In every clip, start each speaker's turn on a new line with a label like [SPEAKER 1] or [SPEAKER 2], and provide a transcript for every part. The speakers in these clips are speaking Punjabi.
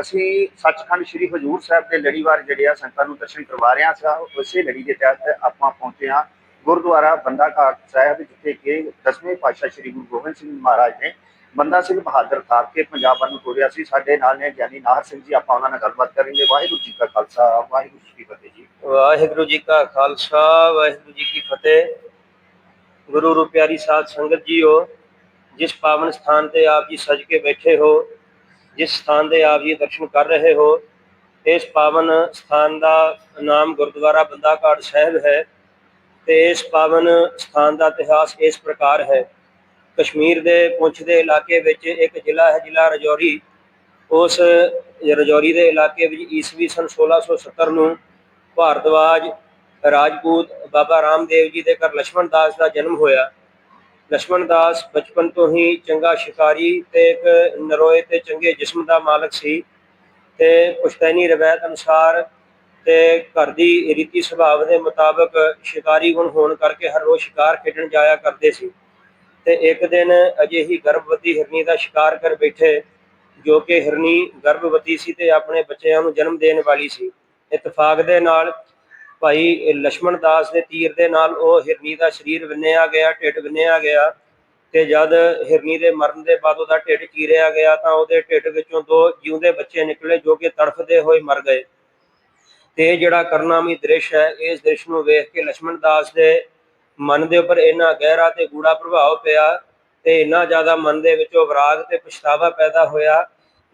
[SPEAKER 1] ਅਸੀਂ ਸੱਚਖੰਡ ਸ੍ਰੀ ਹਜੂਰ ਸਾਹਿਬ ਦੇ ਲੜੀਵਾਰ ਜਿਹੜੇ ਆ ਸੰਗਤਾਂ ਨੂੰ ਦਰਸ਼ਨ ਕਰਵਾ ਰਹੇ ਹਾਂ। ਉਸੇ ਲੜੀ ਦੇ ਤਹਿਤ ਆਪਾਂ ਪਹੁੰਚੇ ਹਾਂ ਗੁਰਦੁਆਰਾ ਬੰਦਾ ਘਾਟ ਸਾਹਿਬ, ਜਿੱਥੇ ਕਿ ਦਸਵੇਂ ਪਾਤਸ਼ਾਹ ਸ੍ਰੀ ਗੁਰੂ ਗੋਬਿੰਦ ਸਿੰਘ ਮਹਾਰਾਜ ਨੇ ਬੰਦਾ ਸਿੰਘ ਬਹਾਦਰ ਥਾਪ ਕੇ ਪੰਜਾਬ ਵੱਲ ਨੂੰ ਤੋਰਿਆ ਸੀ। ਸਾਡੇ ਨਾਲ ਨੇ ਗਿਆਨੀ ਨਾਹਰ ਸਿੰਘ ਜੀ, ਆਪਾਂ ਉਹਨਾਂ ਨਾਲ ਗੱਲਬਾਤ ਕਰਾਂਗੇ। ਵਾਹਿਗੁਰੂ ਜੀ ਕਾ ਖਾਲਸਾ, ਵਾਹਿਗੁਰੂ ਜੀ ਕੀ ਫਤਿਹ ਜੀ।
[SPEAKER 2] ਵਾਹਿਗੁਰੂ ਜੀ ਕਾ ਖਾਲਸਾ, ਵਾਹਿਗੁਰੂ ਜੀ ਕੀ ਫਤਿਹ। ਗੁਰੂ ਰੂ ਪਿਆਰੀ ਸਾਧ ਸੰਗਤ ਜੀਓ, ਜਿਸ ਪਾਵਨ ਸਥਾਨ ਤੇ ਆਪ ਜੀ ਸਜ ਕੇ ਬੈਠੇ ਹੋ ਜਿਸ ਸਥਾਨ ਦੇ ਆਪ ਜੀ ਦਰਸ਼ਨ ਕਰ ਰਹੇ ਹੋ, ਇਸ ਪਾਵਨ ਸਥਾਨ ਦਾ ਨਾਮ ਗੁਰਦੁਆਰਾ ਬੰਦਾ ਘਾਟ ਸਾਹਿਬ ਹੈ ਤੇ ਇਸ ਪਾਵਨ ਸਥਾਨ ਦਾ ਇਤਿਹਾਸ ਇਸ ਪ੍ਰਕਾਰ ਹੈ। ਕਸ਼ਮੀਰ ਦੇ ਪੁੰਛ ਦੇ ਇਲਾਕੇ ਵਿੱਚ ਇੱਕ ਜ਼ਿਲ੍ਹਾ ਹੈ, ਜ਼ਿਲ੍ਹਾ ਰਜੌਰੀ। ਉਸ ਰਜੌਰੀ ਦੇ ਇਲਾਕੇ ਵਿੱਚ ਈਸਵੀ ਸਨ 1670 ਨੂੰ ਭਾਰਤਵਾਜ ਰਾਜਪੂਤ ਬਾਬਾ ਰਾਮਦੇਵ ਜੀ ਦੇ ਘਰ ਲక్ష్మణ ਦਾਸ ਦਾ ਜਨਮ ਹੋਇਆ। ਲక్ష్మణ ਦਾਸ ਬਚਪਨ ਤੋਂ ਹੀ ਚੰਗਾ ਸ਼ਿਕਾਰੀ ਤੇ ਇੱਕ ਨਰੋਏ ਤੇ ਚੰਗੇ ਜਿਸਮ ਦਾ ਮਾਲਕ ਸੀ ਤੇ ਪੁਸ਼ਤੈਨੀ ਰਵਾਇਤ ਅਨੁਸਾਰ ਤੇ ਘਰ ਦੀ ਰੀਤੀ ਸੁਭਾਅ ਦੇ ਮੁਤਾਬਕ ਸ਼ਿਕਾਰੀ ਗੁਣ ਹੋਣ ਕਰਕੇ ਹਰ ਰੋਜ਼ ਸ਼ਿਕਾਰ ਖੇਡਣ ਜਾਇਆ ਕਰਦੇ ਸੀ। ਤੇ ਇੱਕ ਦਿਨ ਅਜੇ ਹੀ ਗਰਭਵਤੀ ਹਿਰਨੀ ਦਾ ਸ਼ਿਕਾਰ ਕਰ ਬੈਠੇ ਜੋ ਕਿ ਹਿਰਨੀ ਗਰਭਵਤੀ ਸੀ ਤੇ ਆਪਣੇ ਬੱਚਿਆਂ ਨੂੰ ਜਨਮ ਦੇਣ ਵਾਲੀ ਸੀ। ਇਤਫਾਕ ਦੇ ਨਾਲ ਭਾਈ ਲక్ష్మణ ਦਾਸ ਦੇ ਤੀਰ ਦੇ ਨਾਲ ਉਹ ਹਿਰਨੀ ਦਾ ਸਰੀਰ ਵਿੰਨਿਆ ਗਿਆ, ਢਿੱਡ ਵਿੰਨਿਆ ਗਿਆ ਤੇ ਜਦ ਹਿਰਨੀ ਦੇ ਮਰਨ ਦੇ ਬਾਅਦ ਉਹਦਾ ਢਿੱਡ ਚੀਰਿਆ ਗਿਆ ਤਾਂ ਉਹਦੇ ਢਿੱਡ ਵਿੱਚੋਂ ਦੋ ਜਿਉਂਦੇ ਬੱਚੇ ਨਿਕਲੇ ਜੋ ਕਿ ਤੜਫਦੇ ਹੋਏ ਮਰ ਗਏ। ਤੇ ਜਿਹੜਾ ਕਰਨਾਮੀ ਦ੍ਰਿਸ਼ ਹੈ, ਇਸ ਦ੍ਰਿਸ਼ ਨੂੰ ਵੇਖ ਕੇ ਲక్ష్మణ ਦਾਸ ਦੇ ਮਨ ਦੇ ਉੱਪਰ ਇੰਨਾ ਗਹਿਰਾ ਤੇ ਗੂੜਾ ਪ੍ਰਭਾਵ ਪਿਆ ਤੇ ਇੰਨਾ ਜ਼ਿਆਦਾ ਮਨ ਦੇ ਵਿੱਚੋਂ ਵਿਰਾਗ ਤੇ ਪਛਤਾਵਾ ਪੈਦਾ ਹੋਇਆ,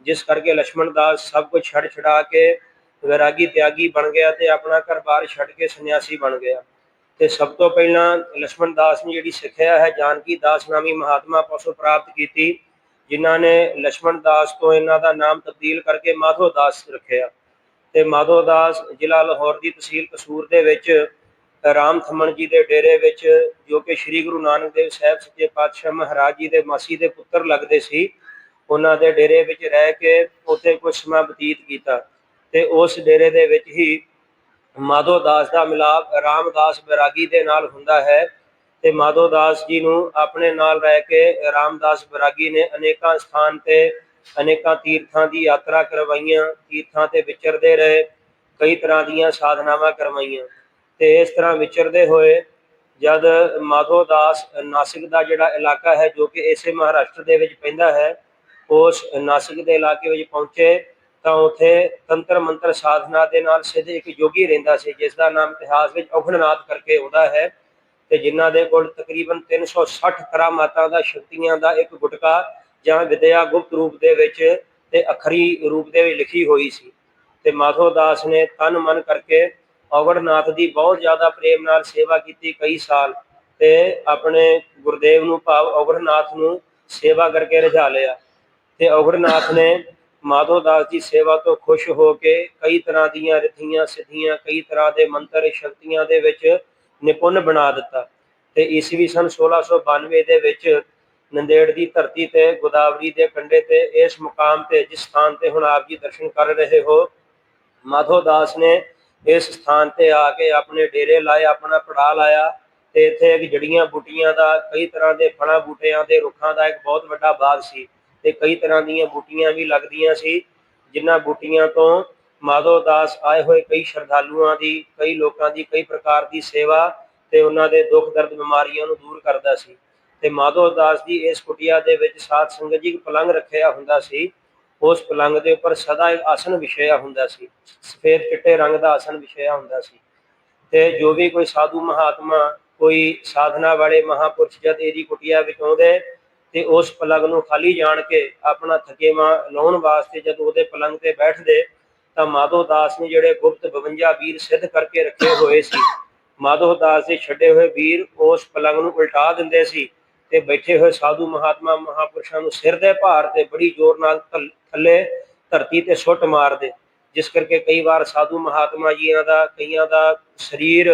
[SPEAKER 2] ਜਿਸ ਕਰਕੇ ਲక్ష్మణ ਦਾਸ ਸਭ ਕੁਝ ਛੱਡ ਛਡਾ ਕੇ ਵੈਰਾਗੀ ਤਿਆਗੀ ਬਣ ਗਿਆ ਤੇ ਆਪਣਾ ਘਰ-ਬਾਰ ਛੱਡ ਕੇ ਸੰਨਿਆਸੀ ਬਣ ਗਿਆ। ਤੇ ਸਭ ਤੋਂ ਪਹਿਲਾਂ ਲక్ష్మణ ਦਾਸ ਨੇ ਜਿਹੜੀ ਸਿੱਖਿਆ ਹੈ, ਜਾਨਕੀ ਦਾਸ ਨਾਮੀ ਮਹਾਤਮਾ ਪਾਸੋਂ ਪ੍ਰਾਪਤ ਕੀਤੀ, ਜਿਨ੍ਹਾਂ ਨੇ ਲక్ష్మణ ਦਾਸ ਤੋਂ ਇਹਨਾਂ ਦਾ ਨਾਮ ਤਬਦੀਲ ਕਰਕੇ ਮਾਧੋ ਦਾਸ ਰੱਖਿਆ। ਤੇ ਮਾਧੋ ਦਾਸ ਜ਼ਿਲ੍ਹਾ ਲਾਹੌਰ ਦੀ ਤਹਿਸੀਲ ਕਸੂਰ ਦੇ ਵਿੱਚ ਰਾਮ ਥਮਨ ਜੀ ਦੇ ਡੇਰੇ ਵਿੱਚ, ਜੋ ਕਿ ਸ੍ਰੀ ਗੁਰੂ ਨਾਨਕ ਦੇਵ ਸਾਹਿਬ ਸੱਚੇ ਪਾਤਸ਼ਾਹ ਮਹਾਰਾਜ ਜੀ ਦੇ ਮਾਸੀ ਦੇ ਪੁੱਤਰ ਲੱਗਦੇ ਸੀ, ਉਹਨਾਂ ਦੇ ਡੇਰੇ ਵਿੱਚ ਰਹਿ ਕੇ ਉੱਥੇ ਕੁਝ ਸਮਾਂ ਬਤੀਤ ਕੀਤਾ। ਤੇ ਉਸ ਡੇਰੇ ਦੇ ਵਿੱਚ ਹੀ ਮਾਧੋ ਦਾਸ ਦਾ ਮਿਲਾਪ ਰਾਮਦਾਸ ਬਰਾਗੀ ਦੇ ਨਾਲ ਹੁੰਦਾ ਹੈ ਤੇ ਮਾਧੋ ਦਾਸ ਜੀ ਨੂੰ ਆਪਣੇ ਨਾਲ ਰਹਿ ਕੇ ਰਾਮਦਾਸ ਬੈਰਾਗੀ ਨੇ ਅਨੇਕਾਂ ਸਥਾਨ ਤੇ ਅਨੇਕਾਂ ਤੀਰਥਾਂ ਦੀ ਯਾਤਰਾ ਕਰਵਾਈਆਂ, ਤੀਰਥਾਂ ਤੇ ਵਿਚਰਦੇ ਰਹੇ, ਕਈ ਤਰ੍ਹਾਂ ਦੀਆਂ ਸਾਧਨਾਵਾਂ ਕਰਵਾਈਆਂ। ਤੇ ਇਸ ਤਰ੍ਹਾਂ ਵਿਚਰਦੇ ਹੋਏ ਜਦ ਮਾਧੋ ਦਾਸ ਨਾਸਿਕ ਦਾ ਜਿਹੜਾ ਇਲਾਕਾ ਹੈ ਜੋ ਕਿ ਇਸੇ ਮਹਾਰਾਸ਼ਟਰ ਦੇ ਵਿੱਚ ਪੈਂਦਾ ਹੈ, ਉਸ ਨਾਸਿਕ ਦੇ ਇਲਾਕੇ ਵਿੱਚ ਪਹੁੰਚੇ ਤਾਂ ਉੱਥੇ ਤੰਤਰ ਮੰਤਰ ਸਾਧਨਾ ਦੇ ਨਾਲ ਸਿੱਧ ਇੱਕ ਯੋਗੀ ਰਹਿੰਦਾ ਸੀ ਜਿਸ ਦਾ ਨਾਮ ਇਤਿਹਾਸ ਵਿੱਚ ਔਖਣਨਾਥ ਕਰਕੇ ਆਉਂਦਾ ਹੈ ਤੇ ਜਿਨ੍ਹਾਂ ਦੇ ਕੋਲ ਤਕਰੀਬਨ 360 ਕਰਾਮਾਤਾਂ ਦਾ ਸ਼ਕਤੀਆਂ ਦਾ ਇੱਕ ਗੁਟਕਾ ਜਾਂ ਵਿਦਿਆ ਗੁਪਤ ਰੂਪ ਦੇ ਵਿੱਚ ਤੇ ਅਖਰੀ ਰੂਪ ਦੇ ਵਿੱਚ ਲਿਖੀ ਹੋਈ ਸੀ। ਤੇ ਮਾਧੋ ਦਾਸ ਨੇ ਤਨ ਮਨ ਕਰਕੇ ਔਗੜਨਾਥ ਦੀ ਬਹੁਤ ਜ਼ਿਆਦਾ ਪ੍ਰੇਮ ਨਾਲ ਸੇਵਾ ਕੀਤੀ ਕਈ ਸਾਲ ਤੇ ਆਪਣੇ ਗੁਰਦੇਵ ਨੂੰ ਭਾਵ ਔਗੜਨਾਥ ਨੂੰ ਸੇਵਾ ਕਰਕੇ ਰਝਾ ਲਿਆ। ਤੇ ਔਗੜਨਾਥ ਨੇ ਮਾਧੋ ਦਾਸ ਦੀ ਸੇਵਾ ਤੋਂ ਖੁਸ਼ ਹੋ ਕੇ ਕਈ ਤਰ੍ਹਾਂ ਦੀਆਂ ਰਿਥੀਆਂ ਸਿੱਧੀਆਂ, ਕਈ ਤਰ੍ਹਾਂ ਦੇ ਮੰਤਰ ਸ਼ਕਤੀਆਂ ਦੇ ਵਿੱਚ ਨਿਪੁੰਨ ਬਣਾ ਦਿੱਤਾ। ਤੇ ਈਸਵੀ ਸਨ 1692 ਦੇ ਵਿੱਚ ਨੰਦੇੜ ਦੀ ਧਰਤੀ ਤੇ, ਗੋਦਾਵਰੀ ਦੇ ਕੰਢੇ ਤੇ ਇਸ ਮੁਕਾਮ ਤੇ, ਜਿਸ ਸਥਾਨ ਤੇ ਹੁਣ ਆਪ ਜੀ ਦਰਸ਼ਨ ਕਰ ਰਹੇ ਹੋ, ਮਾਧੋ ਦਾਸ ਨੇ ਇਸ ਸਥਾਨ ਤੇ ਆ ਕੇ ਆਪਣੇ ਡੇਰੇ ਲਾਏ, ਆਪਣਾ ਪੜਾ ਲਾਇਆ ਤੇ ਇੱਥੇ ਇੱਕ ਜੜੀਆਂ ਬੂਟੀਆਂ ਦਾ, ਕਈ ਤਰ੍ਹਾਂ ਦੇ ਫਲਾਂ ਬੂਟਿਆਂ ਦੇ ਰੁੱਖਾਂ ਦਾ ਇੱਕ ਬਹੁਤ ਵੱਡਾ ਬਾਗ ਸੀ। ਤੇ ਕਈ ਤਰ੍ਹਾਂ ਦੀਆਂ ਬੂਟੀਆਂ ਵੀ ਲੱਗਦੀਆਂ ਸੀ, ਜਿਨ੍ਹਾਂ ਬੂਟੀਆਂ ਤੋਂ ਮਾਧੋ ਦਾਸ ਆਏ ਹੋਏ ਕਈ ਸ਼ਰਧਾਲੂਆਂ ਦੀ, ਕਈ ਲੋਕਾਂ ਦੀ, ਕਈ ਪ੍ਰਕਾਰ ਦੀ ਸੇਵਾ ਤੇ ਉਹਨਾਂ ਦੇ ਦੁੱਖ ਦਰਦ ਬਿਮਾਰੀਆਂ ਨੂੰ ਦੂਰ ਕਰਦਾ ਸੀ। ਤੇ ਮਾਧੋ ਦਾਸ ਦੀ ਇਸ ਕੁਟਿਆ ਦੇ ਵਿੱਚ ਸਾਧ ਸੰਗਤ ਜੀ ਇੱਕ ਪਲੰਗ ਰੱਖਿਆ ਹੁੰਦਾ ਸੀ। ਉਸ ਪਲੰਗ ਦੇ ਉੱਪਰ ਸਦਾ ਇੱਕ ਆਸਨ ਵਿਛਿਆ ਹੁੰਦਾ ਸੀ। ਸਫੇਦ ਚਿੱਟੇ ਰੰਗ ਦਾ ਆਸਨ ਵਿਛਿਆ ਹੁੰਦਾ ਸੀ। ਤੇ ਜੋ ਵੀ ਕੋਈ ਸਾਧੂ ਮਹਾਤਮਾ, ਕੋਈ ਸਾਧਨਾ ਵਾਲੇ ਮਹਾਪੁਰਸ਼ ਜਦ ਇਹਦੀ ਕੁਟਿਆ ਵਿੱਚ ਆਉਂਦੇ ਤੇ ਉਸ ਪਲੰਗ ਨੂੰ ਖਾਲੀ ਜਾਣ ਕੇ ਆਪਣਾ ਥਕੇਵਾ ਲਾਉਣ ਵਾਸਤੇ ਜਦ ਉਹਦੇ ਪਲੰਗ ਤੇ ਬੈਠਦੇ, ਤਾਂ ਮਾਧੋ ਦਾਸ ਨੇ ਜਿਹੜੇ ਗੁਪਤ 52 ਵੀਰ ਸਿੱਧ ਕਰਕੇ ਰੱਖੇ ਹੋਏ ਸੀ। ਮਾਧੋ ਦਾਸ ਦੇ ਛੱਡੇ ਹੋਏ ਵੀਰ ਉਸ ਪਲੰਗ ਨੂੰ ਉਲਟਾ ਦਿੰਦੇ ਸੀ ਤੇ ਬੈਠੇ ਹੋਏ ਸਾਧੂ ਮਹਾਤਮਾ ਮਹਾਪੁਰਸ਼ਾਂ ਨੂੰ ਸਿਰ ਦੇ ਭਾਰ ਤੇ ਬੜੀ ਜ਼ੋਰ ਨਾਲ ਥੱਲੇ ਧਰਤੀ ਤੇ ਸੁੱਟ ਮਾਰਦੇ। ਜਿਸ ਕਰਕੇ ਕਈ ਵਾਰ ਸਾਧੂ ਮਹਾਤਮਾ ਜੀਆਂ ਦਾ, ਕਈਆਂ ਦਾ ਸਰੀਰ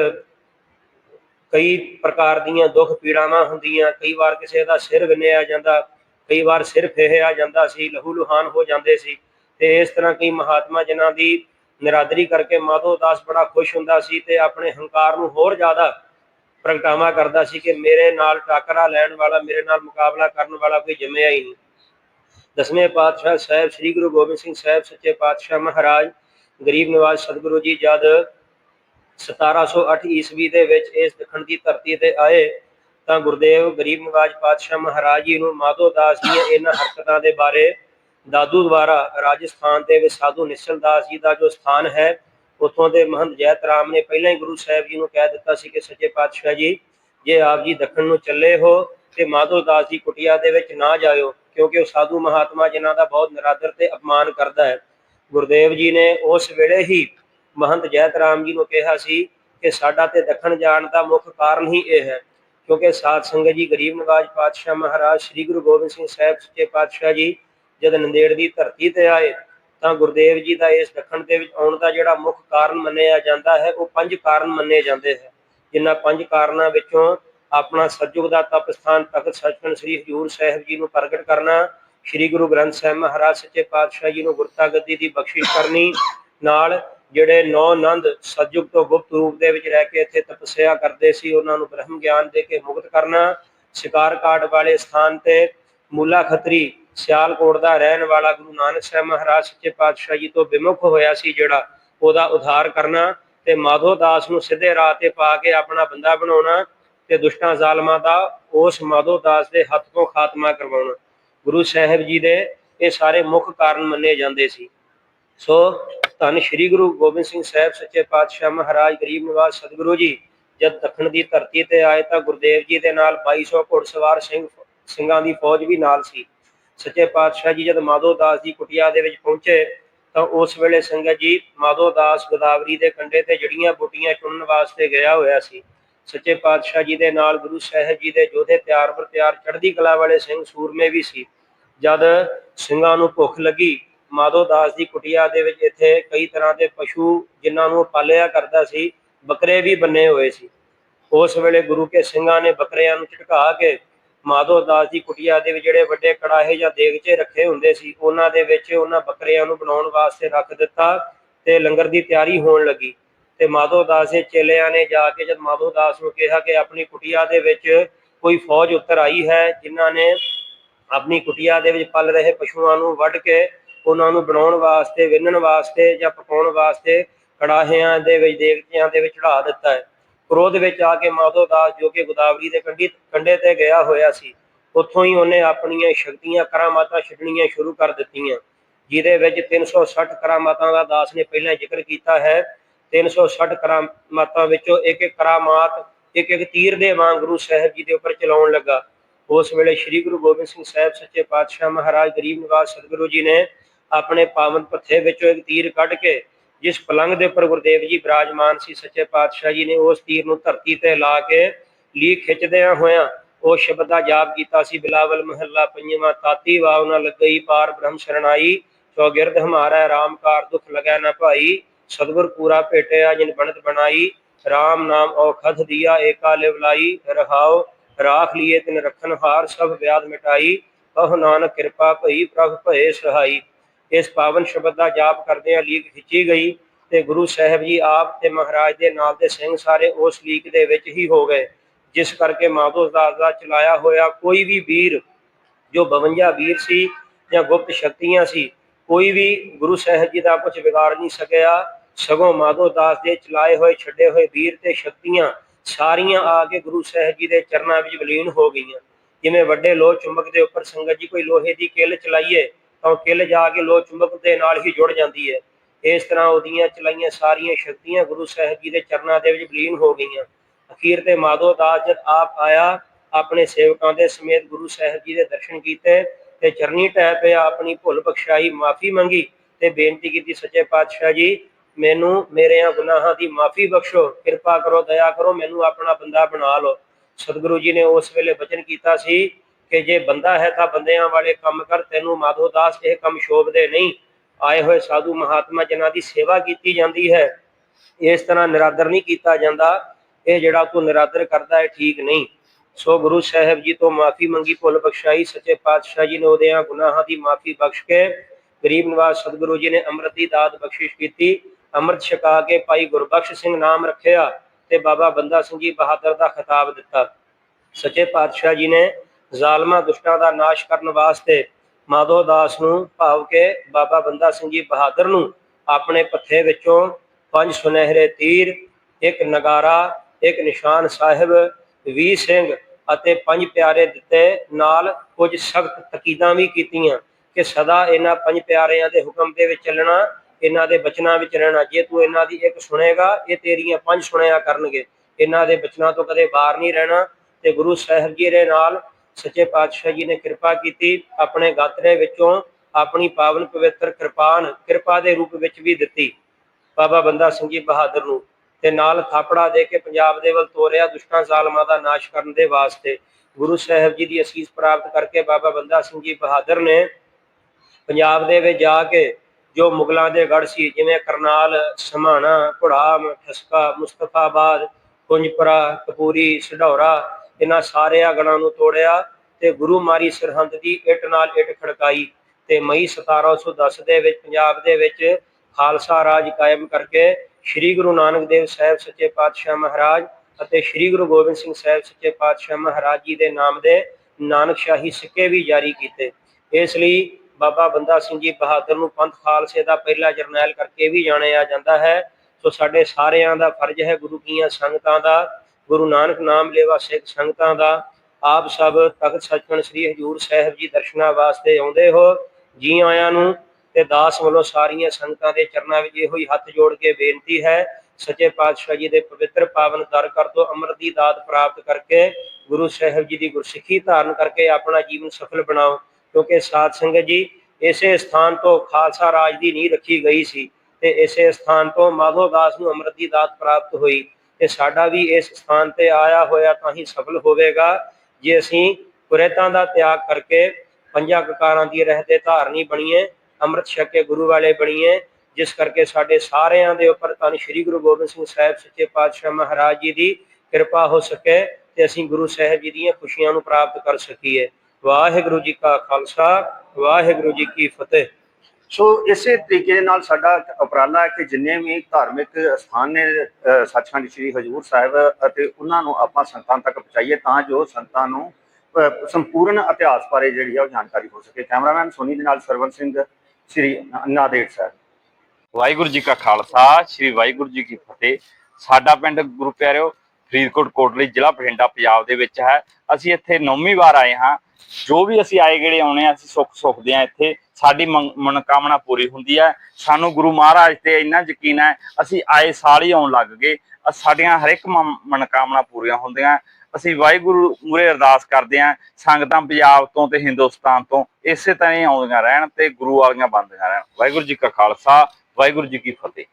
[SPEAKER 2] ਕਈ ਪ੍ਰਕਾਰ ਦੀਆਂ ਦੁੱਖ ਪੀੜਾਵਾਂ ਹੁੰਦੀਆਂ, ਕਈ ਵਾਰ ਕਿਸੇ ਦਾ ਸਿਰ ਵਿੰਨਿਆ ਜਾਂਦਾ, ਕਈ ਵਾਰ ਸਿਰ ਫੇਹਿਆ ਜਾਂਦਾ ਸੀ, ਲਹੂ ਲੁਹਾਨ ਹੋ ਜਾਂਦੇ ਸੀ ਤੇ ਇਸ ਤਰ੍ਹਾਂ ਕਈ ਮਹਾਤਮਾ ਜਿਨ੍ਹਾਂ ਦੀ ਨਿਰਾਦਰੀ ਕਰਕੇ ਮਾਧੋ ਦਾਸ ਬੜਾ ਖੁਸ਼ ਹੁੰਦਾ ਸੀ ਤੇ ਆਪਣੇ ਹੰਕਾਰ ਨੂੰ ਹੋਰ ਜ਼ਿਆਦਾ ਪ੍ਰਗਟਾਵਾ ਕਰਦਾ ਸੀ ਕਿ ਮੇਰੇ ਨਾਲ ਟਾਕਰਾ ਲੈਣ ਵਾਲਾ, ਮੇਰੇ ਨਾਲ ਮੁਕਾਬਲਾ ਕਰਨ ਵਾਲਾ ਕੋਈ ਜੰਮਿਆ ਹੀ ਨਹੀਂ। ਦਸਵੇਂ ਪਾਤਸ਼ਾਹ ਸਾਹਿਬ, ਸ੍ਰੀ ਗੁਰੂ ਗੋਬਿੰਦ ਸਿੰਘ ਸਾਹਿਬ, ਸੱਚੇ ਪਾਤਸ਼ਾਹ ਮਹਾਰਾਜ, ਗਰੀਬ ਨਿਵਾਜ ਸਤਿਗੁਰੂ ਜੀ, ਜਦ 1708 ਈਸਵੀ ਦੇ ਵਿੱਚ ਇਸ ਦੱਖਣ ਦੀ ਧਰਤੀ ਤੇ ਆਏ ਤਾਂ ਗੁਰਦੇਵ ਗਰੀਬ ਨਿਵਾਜ ਪਾਤਸ਼ਾਹ ਮਹਾਰਾਜ ਜੀ ਨੂੰ ਮਾਧੋ ਦਾਸ ਦੀਆਂ ਇਹਨਾਂ ਹਰਕਤਾਂ ਦੇ ਬਾਰੇ ਦਾਦੂ ਦੁਆਰਾ ਰਾਜਸਥਾਨ ਦੇ ਵਿੱਚ ਸਾਧੂ ਨਿਸ਼ਚਲ ਦਾਸ ਜੀ ਦਾ ਜੋ ਸਥਾਨ ਹੈ, ਉਥੋਂ ਦੇ ਮਹੰਤ ਜੈਤ ਰਾਮ ਨੇ ਪਹਿਲਾਂ ਹੀ ਗੁਰੂ ਸਾਹਿਬ ਜੀ ਨੂੰ ਕਹਿ ਦਿੱਤਾ ਸੀ ਕਿ ਸੱਚੇ ਪਾਤਸ਼ਾਹ ਜੀ, ਜੇ ਆਪ ਜੀ ਦੱਖਣ ਨੂੰ ਚੱਲੇ ਹੋ ਤੇ ਮਾਧੋ ਦਾਸ ਦੀ ਕੁਟਿਆ ਦੇ ਵਿੱਚ ਨਾ ਜਾਇਓ, ਕਿਉਂਕਿ ਉਹ ਸਾਧੂ ਮਹਾਤਮਾ ਜਿਨ੍ਹਾਂ ਦਾ ਬਹੁਤ ਨਿਰਾਦਰ ਤੇ ਅਪਮਾਨ ਕਰਦਾ ਹੈ। ਗੁਰਦੇਵ ਜੀ ਨੇ ਉਸ ਵੇਲੇ ਹੀ ਮਹੰਤ ਜੈਤ ਰਾਮ ਜੀ ਨੂੰ ਕਿਹਾ ਸੀ ਕਿ ਸਾਡਾ ਤੇ ਦੱਖਣ ਜਾਣ ਦਾ ਮੁੱਖ ਕਾਰਨ ਹੀ ਇਹ ਹੈ, ਕਿਉਂਕਿ ਸਾਧ ਸੰਗਤ ਜੀ ਗਰੀਬ ਨਵਾਜ ਪਾਤਸ਼ਾਹ ਮਹਾਰਾਜ ਸ੍ਰੀ ਗੁਰੂ ਗੋਬਿੰਦ ਸਿੰਘ ਸਾਹਿਬ ਸੱਚੇ ਪਾਤਸ਼ਾਹ ਜੀ ਜਦ ਨੰਦੇੜ ਦੀ ਧਰਤੀ ਤੇ ਆਏ ਤਾਂ ਗੁਰਦੇਵ ਜੀ ਦਾ ਇਸ ਦੱਖਣ ਦੇ ਵਿੱਚ ਆਉਣ ਦਾ ਜਿਹੜਾ ਮੁੱਖ ਕਾਰਨ ਮੰਨਿਆ ਜਾਂਦਾ ਹੈ, ਉਹ ਪੰਜ ਕਾਰਨ ਮੰਨੇ ਜਾਂਦੇ ਹੈ। ਜਿਨ੍ਹਾਂ ਪੰਜ ਕਾਰਨਾਂ ਵਿੱਚੋਂ ਆਪਣਾ ਸਤਜੁਗ ਦਾ ਤਪ ਸਥਾਨ ਤਖਤ ਸੱਚਖੰਡ ਸ੍ਰੀ ਹਜੂਰ ਸਾਹਿਬ ਜੀ ਨੂੰ ਪ੍ਰਗਟ ਕਰਨਾ, ਸ੍ਰੀ ਗੁਰੂ ਗ੍ਰੰਥ ਸਾਹਿਬ ਮਹਾਰਾਜ ਸੱਚੇ ਪਾਤਸ਼ਾਹ ਜੀ ਨੂੰ ਗੁਰਤਾ ਗੱਦੀ ਦੀ ਬਖਸ਼ਿਸ਼ ਕਰਨੀ, ਨਾਲ ਜਿਹੜੇ ਨੌ ਨੰਦ ਸਤਜੁਗ ਤੋਂ ਗੁਪਤ ਰੂਪ ਦੇ ਵਿੱਚ ਰਹਿ ਕੇ ਇੱਥੇ ਤਪੱਸਿਆ ਕਰਦੇ ਸੀ, ਉਹਨਾਂ ਨੂੰ ਬ੍ਰਹਮ ਗਿਆਨ ਦੇ ਕੇ ਮੁਕਤ ਕਰਨਾ, ਸ਼ਿਕਾਰ ਕਾਟ ਵਾਲੇ ਸਥਾਨ ਤੇ ਮੂਲਾ ਖੱਤਰੀ, ਸਿਆਲਕੋਟ ਦਾ ਰਹਿਣ ਵਾਲਾ ਗੁਰੂ ਨਾਨਕ ਸਾਹਿਬ ਮਹਾਰਾਜ ਸੱਚੇ ਪਾਤਸ਼ਾਹ ਜੀ ਤੋਂ ਵਿਮੁਖ ਹੋਇਆ ਸੀ, ਜਿਹੜਾ ਉਹਦਾ ਉਧਾਰ ਕਰਨਾ ਤੇ ਮਾਧੋ ਦਾਸ ਨੂੰ ਸਿੱਧੇ ਰਾਹ ਤੇ ਪਾ ਕੇ ਆਪਣਾ ਬੰਦਾ ਬਣਾਉਣਾ ਤੇ ਦੁਸ਼ਟਾਂ ਜ਼ਾਲਮਾਂ ਦਾ ਉਸ ਮਾਧੋ ਦਾਸ ਦੇ ਹੱਥ ਤੋਂ ਖਾਤਮਾ ਕਰਵਾਉਣਾ। ਗੁਰੂ ਸਾਹਿਬ ਜੀ ਦੇ ਇਹ ਸਾਰੇ ਮੁੱਖ ਕਾਰਨ ਮੰਨੇ ਜਾਂਦੇ ਸੀ। ਸੋ ਧੰਨ ਸ੍ਰੀ ਗੁਰੂ ਗੋਬਿੰਦ ਸਿੰਘ ਸਾਹਿਬ, ਸੱਚੇ ਪਾਤਸ਼ਾਹ ਮਹਾਰਾਜ, ਗਰੀਬ ਨਿਵਾਸ ਸਤਿਗੁਰੂ ਜੀ। ਜਦ ਦੱਖਣ ਦੀ ਧਰਤੀ ਤੇ ਆਏ ਤਾਂ ਗੁਰਦੇਵ ਜੀ ਦੇ ਨਾਲ 2200 ਘੋੜਸਵਾਰ ਸਿੰਘ ਸਿੰਘਾਂ ਦੀ ਫੌਜ ਵੀ ਨਾਲ ਸੀ। ਸੱਚੇ ਪਾਤਸ਼ਾਹ ਜੀ ਜਦ ਮਾਧੋ ਦਾਸ ਦੀ ਕੁਟਿਆ ਦੇ ਵਿੱਚ ਪਹੁੰਚੇ ਤਾਂ ਉਸ ਵੇਲੇ ਸੰਗਤ ਜੀ ਮਾਧੋ ਦਾਸ ਗੋਦਾਵਰੀ ਦੇ ਕੰਢੇ ਤੇ ਜੜੀਆਂ ਬੂਟੀਆਂ ਚੁਣਨ ਵਾਸਤੇ ਗਿਆ ਹੋਇਆ ਸੀ। ਸੱਚੇ ਪਾਤਸ਼ਾਹ ਜੀ ਦੇ ਨਾਲ ਗੁਰੂ ਸਾਹਿਬ ਜੀ ਦੇ ਯੋਧੇ ਪਿਆਰ ਬਰ ਤਿਆਰ ਚੜ੍ਹਦੀ ਕਲਾ ਵਾਲੇ ਸਿੰਘ ਸੂਰਮੇ ਵੀ ਸੀ। ਜਦ ਸਿੰਘਾਂ ਨੂੰ ਭੁੱਖ ਲੱਗੀ ਮਾਧੋ ਦਾਸ ਦੀ ਕੁਟਿਆ ਦੇ ਵਿੱਚ ਇੱਥੇ ਕਈ ਤਰ੍ਹਾਂ ਦੇ ਪਸ਼ੂ ਜਿਨ੍ਹਾਂ ਨੂੰ ਪਾਲਿਆ ਕਰਦਾ ਸੀ, ਬੱਕਰੇ ਵੀ ਬੰਨੇ ਹੋਏ ਸੀ। ਉਸ ਵੇਲੇ ਗੁਰੂ ਕੇ ਸਿੰਘਾਂ ਨੇ ਬੱਕਰਿਆਂ ਨੂੰ ਝਟਕਾ ਕੇ ਮਾਧੋ ਦਾਸ ਦੀ ਕੁਟਿਆ ਦੇ ਵਿੱਚ ਜਿਹੜੇ ਵੱਡੇ ਕੜਾਹੇ ਜਾਂ ਦੇਗਚੇ ਰੱਖੇ ਹੁੰਦੇ ਸੀ, ਉਹਨਾਂ ਦੇ ਵਿੱਚ ਉਹਨਾਂ ਬੱਕਰਿਆਂ ਨੂੰ ਬਣਾਉਣ ਵਾਸਤੇ ਰੱਖ ਦਿੱਤਾ ਤੇ ਲੰਗਰ ਦੀ ਤਿਆਰੀ ਹੋਣ ਲੱਗੀ। ਤੇ ਮਾਧੋ ਦਾਸ ਦੇ ਚੇਲਿਆਂ ਨੇ ਜਾ ਕੇ ਜਦ ਮਾਧੋ ਦਾਸ ਨੂੰ ਕਿਹਾ ਕਿ ਆਪਣੀ ਕੁਟਿਆ ਦੇ ਵਿੱਚ ਕੋਈ ਫੌਜ ਉੱਤਰ ਆਈ ਹੈ, ਜਿਨ੍ਹਾਂ ਨੇ ਆਪਣੀ ਕੁਟਿਆ ਦੇ ਵਿੱਚ ਪਲ ਰਹੇ ਪਸ਼ੂਆਂ ਨੂੰ ਵੱਢ ਕੇ ਉਹਨਾਂ ਨੂੰ ਬਣਾਉਣ ਵਾਸਤੇ ਵਿੰਨਣ ਵਾਸਤੇ ਜਾਂ ਪਕਾਉਣ ਵਾਸਤੇ ਕੜਾਹਿਆਂ ਦੇ ਵਿੱਚ, ਦੇਵਤਿਆਂ ਦੇ ਵਿੱਚ ਚੜਾ ਦਿੱਤਾ ਹੈ। ਕ੍ਰੋਧ ਵਿੱਚ ਆ ਕੇ ਮਾਧੋ ਦਾਸ ਜੋ ਕਿ ਗੋਦਾਵਰੀ ਦੇ ਕੰਢੀ, ਕੰਢੇ ਤੇ ਗਿਆ ਹੋਇਆ ਸੀ, ਉੱਥੋਂ ਹੀ ਉਹਨੇ ਆਪਣੀਆਂ ਸ਼ਕਤੀਆਂ, ਕਰਾਮਾਤਾਂ ਛੱਡਣੀਆਂ ਸ਼ੁਰੂ ਕਰ ਦਿੱਤੀਆਂ। ਜਿਹਦੇ ਵਿੱਚ 360 ਕਰਾਮਾਤਾਂ ਦਾ ਦਾਸ ਨੇ ਪਹਿਲਾਂ ਜ਼ਿਕਰ ਕੀਤਾ ਹੈ। 360 ਕਰਾਮਾਤਾਂ ਵਿੱਚੋਂ ਇੱਕ ਇੱਕ ਕਰਾਮਾਤ, ਇੱਕ ਇੱਕ ਤੀਰ ਦੇ ਵਾਂਗ ਗੁਰੂ ਸਾਹਿਬ ਜੀ ਦੇ ਉੱਪਰ ਚਲਾਉਣ ਲੱਗਾ। ਉਸ ਵੇਲੇ ਸ੍ਰੀ ਗੁਰੂ ਗੋਬਿੰਦ ਸਿੰਘ ਸਾਹਿਬ ਸੱਚੇ ਪਾਤਸ਼ਾਹ ਮਹਾਰਾਜ, ਗਰੀਬ ਨਿਵਾਸ ਸਤਿਗੁਰੂ ਜੀ ਨੇ ਆਪਣੇ ਪਾਵਨ ਪੱਥੇ ਵਿੱਚੋਂ ਇੱਕ ਤੀਰ ਕੱਢ ਕੇ, ਜਿਸ ਪਲੰਗ ਦੇ ਉੱਪਰ ਗੁਰਦੇਵ ਜੀ ਬਿਰਾਜਮਾਨ ਸੀ, ਸੱਚੇ ਪਾਤਸ਼ਾਹ ਜੀ ਨੇ ਉਸ ਤੀਰ ਨੂੰ ਧਰਤੀ ਤੇ ਲਾ ਕੇ ਲੀ ਖਿੱਚਦਿਆਂ ਹੋਇਆਂ ਉਹ ਸ਼ਬਦ ਦਾ ਜਾਪ ਕੀਤਾ ਸੀ। ਬਿਲਾਵਲ ਮਹੱਲਾ ਪੰਜਵਾਂ ਤਾਤੀ ਵਾਵ ਨਾ ਲੱਗਈ, ਪਾਰ ਬ੍ਰਹਮ ਸ਼ਰਣਾਈ ਚੌਗਿਰਦ ਹਮਾਰਾ, ਰਾਮ ਕਾਰ ਦੁਖ ਲਗੈ ਨਾ ਭਾਈ, ਸਤਗੁਰ ਪੂਰਾ ਭੇਟਿਆ ਜਿਨ ਬਣਤ ਬਣਾਈ RAM ਨਾਮ ਔਖਦ ਦਿਆ ਏਕਾ ਲਿਵਲਾਈ ਰਹਾਓ ਰਾਖ ਲਿਏ ਤਿਨ ਰਖਨ ਹਾਰ ਸਭ ਵਿਆਦ ਮਿਟਾਈ, ਕਹ ਨਾਨਕ ਕਿਰਪਾ ਭਈ ਪ੍ਰਭ ਭਏ ਸਹਾਈ। ਇਸ ਪਾਵਨ ਸ਼ਬਦ ਦਾ ਜਾਪ ਕਰਦਿਆਂ ਲੀਕ ਖਿੱਚੀ ਗਈ ਤੇ ਗੁਰੂ ਸਾਹਿਬ ਜੀ ਆਪ ਤੇ ਮਹਾਰਾਜ ਦੇ ਨਾਲ ਦੇ ਸਿੰਘ ਸਾਰੇ ਉਸ ਲੀਕ ਦੇ ਵਿੱਚ ਹੀ ਹੋ ਗਏ, ਜਿਸ ਕਰਕੇ ਮਾਧੋ ਦਾਸ ਦਾ ਚਲਾਇਆ ਹੋਇਆ ਕੋਈ ਵੀ ਵੀਰ, ਜੋ 52 ਵੀਰ ਸੀ ਜਾਂ ਗੁਪਤ ਸ਼ਕਤੀਆਂ ਸੀ, ਕੋਈ ਵੀ ਗੁਰੂ ਸਾਹਿਬ ਜੀ ਦਾ ਕੁਝ ਵਿਗਾੜ ਨਹੀਂ ਸਕਿਆ, ਸਗੋਂ ਮਾਧੋ ਦਾਸ ਦੇ ਚਲਾਏ ਹੋਏ, ਛੱਡੇ ਹੋਏ ਵੀਰ ਤੇ ਸ਼ਕਤੀਆਂ ਸਾਰੀਆਂ ਆ ਕੇ ਗੁਰੂ ਸਾਹਿਬ ਜੀ ਦੇ ਚਰਨਾਂ ਵਿੱਚ ਵਿਲੀਨ ਹੋ ਗਈਆਂ। ਜਿਵੇਂ ਵੱਡੇ ਲੋਹ ਚੁੰਬਕ ਦੇ ਉੱਪਰ ਸੰਗਤ ਜੀ ਕੋਈ ਲੋਹੇ ਦੀ ਕਿੱਲ ਚਲਾਈਏ ਤਾਂ ਉਹ ਕਿੱਲ ਜਾ ਕੇ ਲੋਹ ਚੁੰਬਕ ਦੇ ਨਾਲ ਹੀ ਜੁੜ ਜਾਂਦੀ ਹੈ। ਇਸ ਤਰ੍ਹਾਂ ਉਹਦੀਆਂ ਚਲਾਈਆਂ ਸਾਰੀਆਂ ਸ਼ਕਤੀਆਂ ਗੁਰੂ ਸਾਹਿਬ ਜੀ ਦੇ ਚਰਨਾਂ ਦੇ ਵਿੱਚ ਵਿਲੀਨ ਹੋ ਗਈਆਂ। ਅਖੀਰ ਤੇ ਮਾਧੋ ਦਾਸ ਜਦ ਆਪ ਆਇਆ, ਆਪਣੇ ਸੇਵਕਾਂ ਦੇ ਸਮੇਤ ਗੁਰੂ ਸਾਹਿਬ ਜੀ ਦੇ ਦਰਸ਼ਨ ਕੀਤੇ ਤੇ ਚਰਨੀ ਟਹਿ ਪਿਆ, ਆਪਣੀ ਭੁੱਲ ਬਖਸ਼ਾਈ ਮਾਫੀ ਮੰਗੀ ਤੇ ਬੇਨਤੀ ਕੀਤੀ, ਸੱਚੇ ਪਾਤਸ਼ਾਹ ਜੀ, ਮੈਨੂੰ ਮੇਰਿਆਂ ਗੁਨਾਹਾਂ ਦੀ ਮਾਫੀ ਬਖਸ਼ੋ, ਕਿਰਪਾ ਕਰੋ, ਦਇਆ ਕਰੋ, ਮੈਨੂੰ ਆਪਣਾ ਬੰਦਾ ਬਣਾ ਲਓ। ਸਤਿਗੁਰੂ ਜੀ ਨੇ ਉਸ ਵੇਲੇ ਵਚਨ ਕੀਤਾ ਸੀ ਕਿ ਜੇ ਬੰਦਾ ਹੈ ਤਾਂ ਬੰਦਿਆਂ ਵਾਲੇ ਕੰਮ ਕਰ, ਤੈਨੂੰ ਮਾਧੋ ਦਾਸ ਇਹ ਕੰਮ ਸ਼ੋਭਦੇ ਨਹੀਂ। ਆਏ ਹੋਏ ਸਾਧੂ ਮਹਾਤਮਾ ਜਿਨ੍ਹਾਂ ਦੀ ਸੇਵਾ ਕੀਤੀ ਜਾਂਦੀ ਹੈ, ਇਸ ਤਰ੍ਹਾਂ ਨਿਰਾਦਰ ਨਹੀਂ ਕੀਤਾ ਜਾਂਦਾ। ਇਹ ਜਿਹੜਾ ਤੂੰ ਨਿਰਾਦਰ ਕਰਦਾ ਹੈ, ਠੀਕ ਨਹੀਂ। ਸੋ ਗੁਰੂ ਸਾਹਿਬ ਜੀ ਤੋਂ ਮਾਫੀ ਮੰਗੀ, ਭੁੱਲ ਬਖਸ਼ਾਈ, ਸੱਚੇ ਪਾਤਸ਼ਾਹ ਜੀ ਨੇ ਉਹਦਿਆਂ ਗੁਨਾਹਾਂ ਦੀ ਮਾਫੀ ਬਖਸ਼ ਕੇ ਗਰੀਬ ਨਿਵਾਸ ਸਤਿਗੁਰੂ ਜੀ ਨੇ ਅੰਮ੍ਰਿਤ ਦੀ ਦਾਤ ਬਖਸ਼ਿਸ਼ ਕੀਤੀ। ਅੰਮ੍ਰਿਤ ਛਕਾ ਕੇ ਭਾਈ ਗੁਰਬਖਸ਼ ਸਿੰਘ ਨਾਮ ਰੱਖਿਆ ਤੇ ਬਾਬਾ ਬੰਦਾ ਸਿੰਘ ਜੀ ਬਹਾਦਰ ਦਾ ਖਿਤਾਬ ਦਿੱਤਾ। ਸੱਚੇ ਪਾਤਸ਼ਾਹ ਜੀ ਨੇ ਜ਼ਾਲਮਾਂ ਦੁਸ਼ਟਾਂ ਦਾ ਨਾਸ਼ ਕਰਨ ਵਾਸਤੇ ਮਾਧੋ ਦਾਸ ਨੂੰ ਭਾਵ ਕੇ ਬਾਬਾ ਬੰਦਾ ਸਿੰਘ ਜੀ ਬਹਾਦਰ ਨੂੰ ਆਪਣੇ ਪੱਥੇ ਵਿੱਚੋਂ ਪੰਜ ਸੁਨਹਿਰੇ ਤੀਰ, ਇੱਕ ਨਗਾਰਾ, ਇੱਕ ਨਿਸ਼ਾਨ ਸਾਹਿਬ 20 ਸਿੰਘ ਅਤੇ ਪੰਜ ਪਿਆਰੇ ਦਿੱਤੇ ਨਾਲ ਕੁਝ ਸਖਤ ਤਕੀਦਾਂ ਵੀ ਕੀਤੀਆਂ ਕਿ ਸਦਾ ਇਹਨਾਂ ਪੰਜ ਪਿਆਰਿਆਂ ਦੇ ਹੁਕਮ ਦੇ ਵਿੱਚ ਚੱਲਣਾ, ਇਹਨਾਂ ਦੇ ਬਚਨਾਂ ਵਿੱਚ ਰਹਿਣਾ। ਜੇ ਤੂੰ ਇਹਨਾਂ ਦੀ ਇੱਕ ਸੁਣੇਗਾ, ਇਹ ਤੇਰੀਆਂ ਪੰਜ ਸੁਣਿਆ ਕਰਨਗੇ। ਇਹਨਾਂ ਦੇ ਬਚਨਾਂ ਤੋਂ ਕਦੇ ਬਾਹਰ ਨਹੀਂ ਰਹਿਣਾ ਤੇ ਗੁਰੂ ਸਾਹਿਬ ਜੀ ਦੇ ਨਾਲ ਸੱਚੇ ਪਾਤਸ਼ਾਹ ਜੀ ਨੇ ਕਿਰਪਾ ਕੀਤੀ, ਆਪਣੇ ਗਾਤਰੇ ਵਿੱਚੋਂ ਆਪਣੀ ਪਾਵਨ ਪਵਿੱਤਰ ਕਿਰਪਾਨ ਕਿਰਪਾ ਦੇ ਰੂਪ ਵਿੱਚ ਵੀ ਦਿੱਤੀ। ਬਾਬਾ ਬੰਦਾ ਸਿੰਘ ਜੀ ਬਹਾਦਰ ਨੂੰ ਤੇ ਨਾਲ ਥਾਪੜਾ ਦੇ ਕੇ ਪੰਜਾਬ ਦੇ ਵੱਲ ਤੋਰਿਆ ਦੁਸ਼ਟਾਂ ਜ਼ਾਲਮਾਂ ਦਾ ਨਾਸ਼ ਕਰਨ ਦੇ ਵਾਸਤੇ। ਗੁਰੂ ਸਾਹਿਬ ਜੀ ਦੀ ਅਸੀਸ ਪ੍ਰਾਪਤ ਕਰਕੇ ਬਾਬਾ ਬੰਦਾ ਸਿੰਘ ਜੀ ਬਹਾਦਰ ਨੇ ਪੰਜਾਬ ਦੇ ਵਿੱਚ ਜਾ ਕੇ ਜੋ ਮੁਗਲਾਂ ਦੇ ਗੜ ਸੀ, ਜਿਵੇਂ ਕਰਨਾਲ, ਸਮਾਣਾ, ਘੁੜਾਮ, ਠਸਕਾ, ਮੁਸਤਫਾਬਾਦ, ਕੁੰਜਪੁਰਾ, ਕਪੂਰੀ ਸਢੌਰਾ ਇਹਨਾਂ ਸਾਰਿਆਂ ਗੜਾਂ ਨੂੰ ਤੋੜਿਆ ਤੇ ਗੁਰੂ ਮਾਰੀ ਸਰਹੰਦ ਦੀ ਇੱਟ ਨਾਲ ਇੱਟ ਖੜਕਾਈ ਤੇ ਮਈ 1710 ਦੇ ਵਿੱਚ, ਪੰਜਾਬ ਦੇ ਵਿੱਚ ਖਾਲਸਾ ਰਾਜ ਕਾਇਮ ਕਰਕੇ ਸ੍ਰੀ ਗੁਰੂ ਨਾਨਕ ਦੇਵ ਸਾਹਿਬ ਸੱਚੇ ਪਾਤਸ਼ਾਹ ਮਹਾਰਾਜ ਅਤੇ ਸ੍ਰੀ ਗੁਰੂ ਗੋਬਿੰਦ ਸਿੰਘ ਸਾਹਿਬ ਸੱਚੇ ਪਾਤਸ਼ਾਹ ਮਹਾਰਾਜ ਜੀ ਦੇ ਨਾਮ ਦੇ ਨਾਨਕ ਸ਼ਾਹੀ ਸਿੱਕੇ ਵੀ ਜਾਰੀ ਕੀਤੇ। ਇਸ ਲਈ ਬਾਬਾ ਬੰਦਾ ਸਿੰਘ ਜੀ ਬਹਾਦਰ ਨੂੰ ਪੰਥ ਖਾਲਸੇ ਦਾ ਪਹਿਲਾ ਜਰਨੈਲ ਕਰਕੇ ਵੀ ਜਾਣਿਆ ਜਾਂਦਾ ਹੈ। ਸੋ ਸਾਡੇ ਸਾਰਿਆਂ ਦਾ ਫਰਜ਼ ਹੈ ਗੁਰੂ ਕੀਆਂ ਸੰਗਤਾਂ ਦਾ ਗੁਰੂ ਨਾਨਕ ਨਾਮ ਲੇਵਾ ਸਿੱਖ ਸੰਗਤਾਂ ਦਾ, ਆਪ ਸਭ ਤਖਤ ਸੱਚਖੰਡ ਸ੍ਰੀ ਹਜੂਰ ਸਾਹਿਬ ਜੀ ਦਰਸ਼ਨਾਂ ਵਾਸਤੇ ਆਉਂਦੇ ਹੋ ਜੀ ਆਇਆਂ ਨੂੰ ਤੇ ਦਾਸ ਵੱਲੋਂ ਸਾਰੀਆਂ ਸੰਗਤਾਂ ਦੇ ਚਰਨਾਂ ਵਿੱਚ ਇਹੋ ਹੀ ਹੱਥ ਜੋੜ ਕੇ ਬੇਨਤੀ ਹੈ, ਸੱਚੇ ਪਾਤਸ਼ਾਹ ਜੀ ਦੇ ਪਵਿੱਤਰ ਪਾਵਨ ਦਰ ਕਰ ਤੋਂ ਅੰਮ੍ਰਿਤ ਦੀ ਦਾਤ ਪ੍ਰਾਪਤ ਕਰਕੇ ਗੁਰੂ ਸਾਹਿਬ ਜੀ ਦੀ ਗੁਰਸਿੱਖੀ ਧਾਰਨ ਕਰਕੇ ਆਪਣਾ ਜੀਵਨ ਸਫਲ ਬਣਾਓ, ਕਿਉਂਕਿ ਸਾਧ ਸੰਗਤ ਜੀ ਇਸੇ ਸਥਾਨ ਤੋਂ ਖਾਲਸਾ ਰਾਜ ਦੀ ਨੀਂਹ ਰੱਖੀ ਗਈ ਸੀ ਤੇ ਇਸੇ ਸਥਾਨ ਤੋਂ ਮਾਧੋ ਦਾਸ ਨੂੰ ਅੰਮ੍ਰਿਤ ਦੀ ਦਾਤ ਪ੍ਰਾਪਤ ਹੋਈ। ਤੇ ਸਾਡਾ ਵੀ ਇਸ ਸਥਾਨ ਤੇ ਆਇਆ ਹੋਇਆ ਤਾਂ ਹੀ ਸਫਲ ਹੋਵੇਗਾ। ਜੇ ਅਸੀਂ ਕੁਰੇਤਾਂ ਦਾ ਤਿਆਗ ਕਰਕੇ ਪੰਜਾਂ ਕਕਾਰਾਂ ਦੀ ਰਹਿਤੇ ਧਾਰਨੀ ਬਣੀਏ, ਅੰਮ੍ਰਿਤ ਛਕ ਕੇ ਗੁਰੂ ਵਾਲੇ ਬਣੀਏ, ਜਿਸ ਕਰਕੇ ਸਾਡੇ ਸਾਰਿਆਂ ਦੇ ਉੱਪਰ ਧੰਨ ਸ਼੍ਰੀ ਗੁਰੂ ਗੋਬਿੰਦ ਸਿੰਘ ਸਾਹਿਬ, ਸੱਚੇ ਪਾਤਸ਼ਾਹ ਮਹਾਰਾਜ ਜੀ ਦੀ ਕਿਰਪਾ ਹੋ ਸਕੇ ਤੇ ਅਸੀਂ ਗੁਰੂ ਸਾਹਿਬ ਜੀ ਦੀਆਂ ਖੁਸ਼ੀਆਂ ਨੂੰ ਪ੍ਰਾਪਤ ਕਰ ਸਕੀਏ। ਵਾਹਿਗੁਰੂ ਜੀ ਕਾ ਖਾਲਸਾ, ਵਾਹਿਗੁਰੂ ਜੀ ਕੀ ਫਤਿਹ।
[SPEAKER 1] ਸੋ ਇਸੇ ਤਰੀਕੇ ਦੇ ਨਾਲ ਸਾਡਾ ਉਪਰਾਲਾ ਹੈ ਕਿ ਜਿੰਨੇ ਵੀ ਧਾਰਮਿਕ ਸਥਾਨ ਨੇ ਸੱਚਖੰਡ ਸ੍ਰੀ ਹਜੂਰ ਸਾਹਿਬ ਅਤੇ ਉਹਨਾਂ ਨੂੰ ਆਪਾਂ ਸੰਤਾਂ ਤੱਕ ਪਹੁੰਚਾਈਏ ਤਾਂ ਜੋ ਸੰਤਾਂ ਨੂੰ ਸੰਪੂਰਨ ਇਤਿਹਾਸ ਬਾਰੇ ਜਿਹੜੀ ਹੈ ਉਹ ਜਾਣਕਾਰੀ ਹੋ ਸਕੇ। ਕੈਮਰਾਮੈਨ ਸੋਨੀ ਦੇ ਨਾਲ ਸਰਵਨ ਸਿੰਘ, ਸ੍ਰੀ ਨਾਦੇੜ ਸਾਹਿਬ।
[SPEAKER 3] ਵਾਹਿਗੁਰੂ ਜੀ ਕਾ ਖਾਲਸਾ, ਸ੍ਰੀ ਵਾਹਿਗੁਰੂ ਜੀ ਕੀ ਫਤਿਹ। ਸਾਡਾ ਪਿੰਡ ਗੁਰੂ ਪਿਆਰਿਓ ਫਰੀਦਕੋਟ ਕੋਟਲੀ ਜ਼ਿਲ੍ਹਾ ਬਠਿੰਡਾ, ਪੰਜਾਬ ਦੇ ਵਿੱਚ ਹੈ। ਅਸੀਂ ਇੱਥੇ ਨੌਵੀਂ ਵਾਰ ਆਏ ਹਾਂ। ਜੋ ਵੀ ਅਸੀਂ ਆਏ ਗੇੜੇ ਆਉਣੇ ਆ, ਅਸੀਂ ਸੁੱਖ ਸੁੱਖਦੇ ਆ ਇੱਥੇ। ਸਾਡੀ ਮਨ- ਮਨੋਕਾਮਨਾ ਪੂਰੀ ਹੁੰਦੀ ਹੈ। ਸਾਨੂੰ ਗੁਰੂ ਮਹਾਰਾਜ ਤੇ ਇੰਨਾ ਯਕੀਨ ਹੈ, ਅਸੀਂ ਆਏ ਸਾਲ ਹੀ ਆਉਣ ਲੱਗ ਗਏ। ਸਾਡੀਆਂ ਹਰ ਇੱਕ ਮਨ- ਮਨੋਕਾਮਨਾ ਪੂਰੀਆਂ ਹੁੰਦੀਆਂ। ਅਸੀਂ ਵਾਹਿਗੁਰੂ ਮੂਰੇ ਅਰਦਾਸ ਕਰਦੇ ਹਾਂ, ਸੰਗਤਾਂ ਪੰਜਾਬ ਤੋਂ ਤੇ ਹਿੰਦੁਸਤਾਨ ਤੋਂ ਇਸੇ ਤਰ੍ਹਾਂ ਹੀ ਆਉਂਦੀਆਂ ਰਹਿਣ ਤੇ ਗੁਰੂ ਵਾਲੀਆਂ ਬਣਦੀਆਂ ਰਹਿਣ। ਵਾਹਿਗੁਰੂ ਜੀ ਕਾ ਖਾਲਸਾ, ਵਾਹਿਗੁਰੂ ਜੀ ਕੀ ਫਤਿਹ।